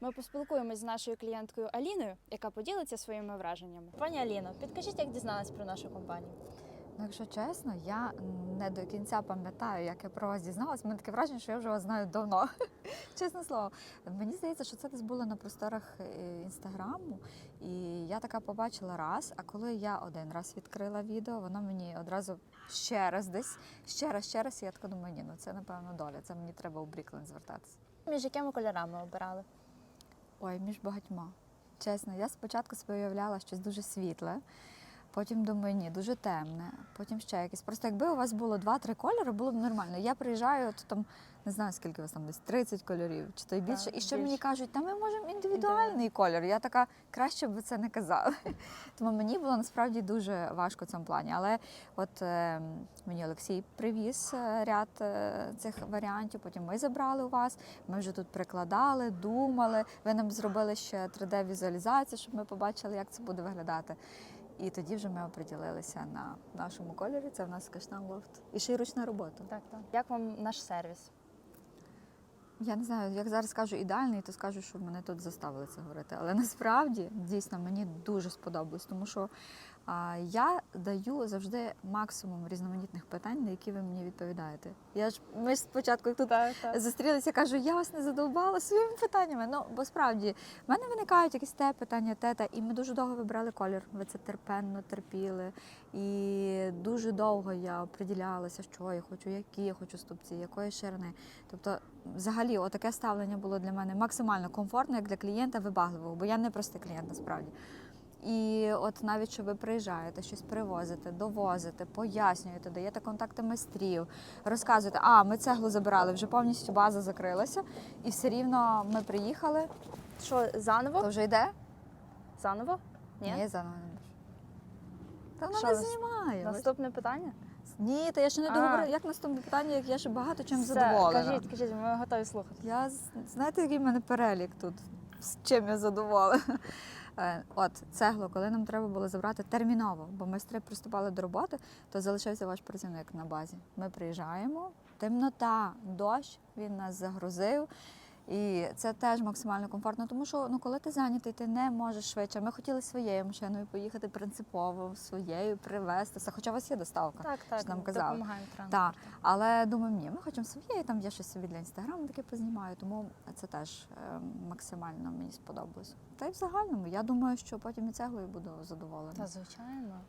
Ми поспілкуємось з нашою клієнткою Аліною, яка поділиться своїми враженнями. Пані Аліно, підкажіть, як дізналась про нашу компанію? Ну, якщо чесно, я не до кінця пам'ятаю, як я про вас дізналась. Мене таке враження, що я вже вас знаю давно. Чесне слово. Мені здається, що це десь було на просторах е, інстаграму, і я така побачила раз. А коли я один раз відкрила відео, воно мені одразу ще раз десь, ще раз, ще раз. І я така думаю, ні, ну це напевно доля. Це мені треба у Бріклен звертатися. Між якими кольорами обирали? Ой, між багатьма. Чесно, я спочатку собі уявляла щось дуже світле. Потім думаю, ні, дуже темне, потім ще якесь. Просто якби у вас було два-три кольори, було б нормально. Я приїжджаю, то там не знаю, скільки у вас там десь 30 кольорів, чи то й більше. і ще мені кажуть, та ми можемо індивідуальний колір. Я така, краще б ви це не казали. Тому мені було насправді дуже важко в цьому плані. Але от е, мені Олексій привіз е, ряд е, цих варіантів. Потім ми забрали у вас. Ми вже тут прикладали, думали. Ви нам зробили ще 3D-візуалізацію, щоб ми побачили, як це буде виглядати. І тоді вже ми оприділилися на нашому кольорі. Це в нас каштан лофт. І ще й ручна робота. Так, так. Як вам наш сервіс? Я не знаю, як зараз скажу ідеальний, то скажу, що мене тут заставили це говорити. Але насправді дійсно мені дуже сподобалось, тому що а, я даю завжди максимум різноманітних питань, на які ви мені відповідаєте. Я ж ми ж спочатку як тут Так, так. зустрілися, кажу, я вас не задовбала своїми питаннями. Ну, бо справді в мене виникають якісь те питання, те, те. І ми дуже довго вибрали колір. Ви це терпенно терпіли. І дуже довго я оприділялася, що я хочу, які я хочу ступці, якої ширини. Тобто, взагалі, отаке ставлення було для мене максимально комфортно, як для клієнта вибагливого, бо я не простий клієнт насправді. І от навіть що ви приїжджаєте, щось привозите, довозите, пояснюєте, даєте контакти майстрів, розказуєте, а ми цеглу забирали, вже повністю база закрилася, і все рівно ми приїхали. Що, заново? То вже йде? Заново? Ні? Ні, заново. Та вона Що, не нас- знімає. Наступне питання? Ні, та я ще не А. договорила. Як наступне питання, як я ще багато чим Все, задоволена. Кажіть, кажіть, ми готові слухати. Я з- знаєте, який в мене перелік тут, з чим я задоволена. Е, От цеглу, коли нам треба було забрати терміново, бо майстри приступали до роботи, то залишився ваш працівник на базі. Ми приїжджаємо, темнота, дощ, він нас загрузив. І це теж максимально комфортно, тому що ну, коли ти зайнятий, ти не можеш швидше. Ми хотіли своєю машиною поїхати принципово, своєю привезтися. Хоча у вас є доставка. Так, так. Що нам казали. Так, але думаю, ні, ми хочемо своєї, там я щось собі для інстаграму таке познімаю, тому це теж е, максимально мені сподобалось. Та й в загальному, я думаю, що потім і цеглою буду задоволена. Та звичайно.